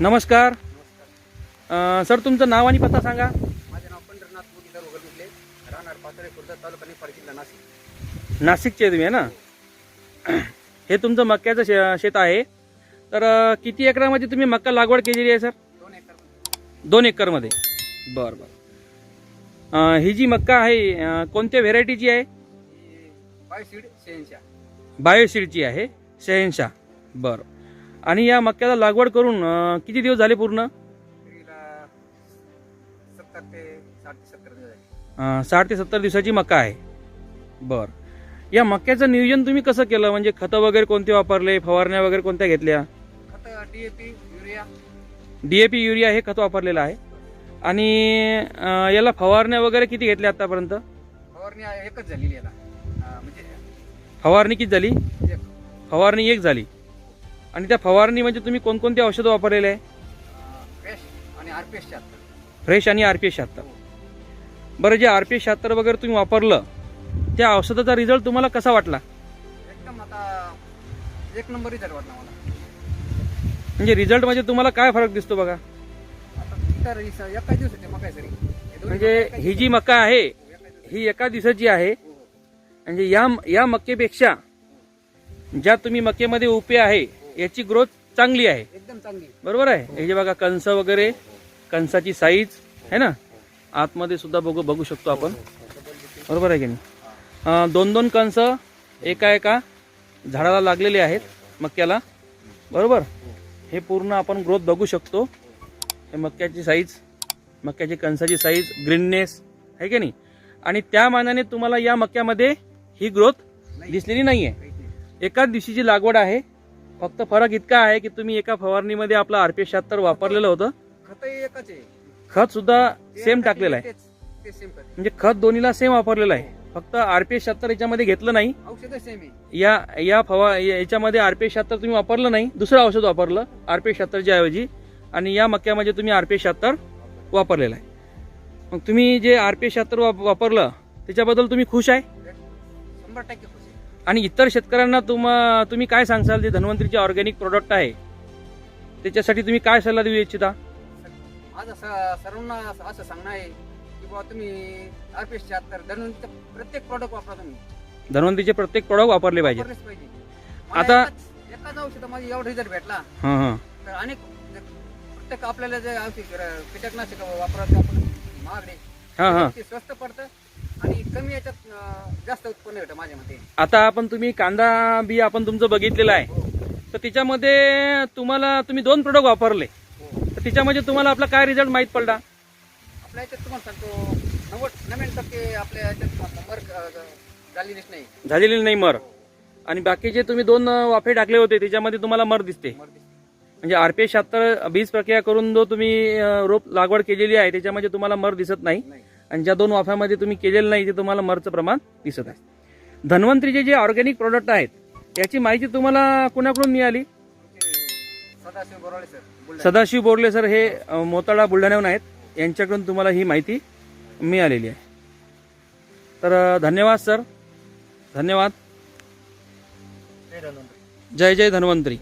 नमस्कार. अ, सर तुमचं नाव आणि पत्ता सांगा. माझे नाव पंढरनाथ मुरलीधर वगैरे राहणार पाथरे खुर्द तालुका निफाड जिल्हा नाशिक. नाशिकचे तुम्ही आहे ना? हे तुमचं मक्याचं शे शेत आहे. तर अ, किती एकरामध्ये तुम्ही मक्का लागवड केलेली आहे सर? दोन एकर दोन एकरमध्ये. बरं बरं. अ, ही जी मक्का आहे अ, कोणत्या व्हेरायटीची आहे? बायोसीड शेंशा बायोशीडची आहे शहेनशा बरं. आणि या मक्याला लागवड करून अ, किती दिवस झाले पूर्ण? तरीला सत्तर ते साठ ते सत्तर दिवस झाले. अ, साठ ते सत्तर दिवसाची मका आहे. बरं. या मक्याचं नियोजन तुम्ही कसं केलं? म्हणजे खतं वगैरे कोणते वापरले? फवारण्या वगैरे कोणत्या घेतल्या? खत डीएपी युरिया. डीएपी युरिया हे खत वापरलेलं आहे. आणि अ, याला फवारण्या वगैरे किती घेतल्या आतापर्यंत? फवारणी एकच झालेली याला. अं, म्हणजे फवारणी किती झाली? एक. फवारणी एक झाली. आणि त्या फवारणी म्हणजे तुम्ही कोणकोणती औषधं वापरलेले? आहे फ्रेश आणि आर पी एस शहात्तर. फ्रेश आणि आर पी एस शहात्तर. बरं जे आर पी एस शहात्तर वगैरे तुम्ही वापरलं त्या औषधाचा रिझल्ट तुम्हाला कसा वाटला? एकदम आता एक नंबर रिझल्ट वाटला मला. म्हणजे रिझल्ट म्हणजे तुम्हाला काय फरक दिसतो बघा? आता तर सरी हे दोन्ही म्हणजे मका एकाच ही जी. मका. आहे हो, एकाच. ही एका दिवसाची आहे. हो. म्हणजे या या मक्केपेक्षा ज्या तुम्ही मक्केमध्ये उपे आहे याची ग्रोथ चांगली आहे. एकदम चांगली बरोबर आहे? हे जे बघा कंस वगैरे कंसाची साईज आहे ना? आतमध्ये सुद्धा बघू बघू शकतो आपण. बरोबर आहे की नाही? दोन दोन कंस एका एका झाडाला लागलेले आहेत मक्याला. बरोबर? हे पूर्ण आपण ग्रोथ बघू शकतो. हे मक्याची साईज मक्याची कंसाची साईज ग्रीननेस आहे की नाही? आणि त्या मानाने तुम्हाला या मक्यामध्ये ही ग्रोथ दिसलेली नाही. आहे. एकाच दिवशीची लागवड आहे. फक्त फरक इतका आहे की तुम्ही एका फवारणीमध्ये आपलं आरपी शहात्तर वापरलेलं होतं. खतही एकच आहे. खत सुद्धा सेम टाकलेलं आहे. ते सेम म्हणजे खत दोन्हीला सेम वापरलेलं आहे. फक्त आरपी शहात्तर याच्यामध्ये घेतलं नाही. औषध सेम आहे. या या फवा या- याच्यामध्ये आरपी शहात्तर तुम्ही वापरलं नाही. दुसरं औषध वापरलं आरपी शहात्तरच्या ऐवजी. आणि या मक्यामध्ये तुम्ही आरपी शहात्तर वापरलेलं आहे. मग तुम्ही जे आरपी शहात्तर वाप- वापरलं त्याच्याबद्दल तुम्ही खुश आहे? शंभर टक्के आणि इतर शेतकऱ्यांना तुम तुम्ही काय सांगसाल? जे धन्वंतरीचे ऑर्गॅनिक प्रोडक्ट आहे त्याच्यासाठी तुम्ही काय सल्ला देऊ इच्छिता? माझं स- सर्वांना असं असं सांगणं आहे की बाबा तुम्ही शहात्तर धरून प्रत्येक प्रॉडक्ट वापरा तुम्ही. धन्वंतरीचे प्रत्येक प्रोडक्ट वापरले पाहिजे वापरलेच पाहिजे. मला आता- एकाच- एकाच औषध माझी एवढा रिझल्ट भेटला. हां हां. तर अनेक प्रत्येक आपल्याला जे औषध कीटकनाशक वापरत आपण महागडे. हां हां. ते स्वस्त पडतं. कमी याच्यात जास्त उत्पन्न भेटतं माझ्या मते. आता आपण तुम्ही कांदा बी आपण तुमचं बघितलेलं आहे. हो तर त्याच्यामध्ये तुम्हाला तुम्ही दोन प्रोडक्ट वापरले. हो. तर त्याच्यामध्ये तुम्हाला आपला काय रिझल्ट माहीत पडला? आपल्या याच्यात तुम्हाला सांगतो नव्वद नव्याण्णव टक्के आपल्या याच्यात मर झालेलीच नाही. झालेली नाही मर. आणि बाकीचे तुम्ही दोन वाफे टाकले होते त्याच्यामध्ये तुम्हाला मर दिसते. मर दिसते. म्हणजे आरपी शहात्तर बीज प्रक्रिया करून जो तुम्ही अं, रोप लागवड केलेली आहे त्याच्यामध्ये तुम्हाला मर दिसत नाही. नाही. आणि ज्या दोन वाफ्यामध्ये तुम्ही केलेलं नाही ते तुम्हाला मरचं प्रमाण दिसत आहे. धन्वंतरीचे जे ऑर्गॅनिक प्रोडक्ट आहेत याची माहिती तुम्हाला कुणाकडून मिळाली? सदाशिव बोरले सर हे मोताळा बुलढाण्याहून आहेत. यांच्याकडून तुम्हाला ही माहिती मिळालेली आहे. तर धन्यवाद सर. धन्यवाद. जय. जय धन्वंतरी.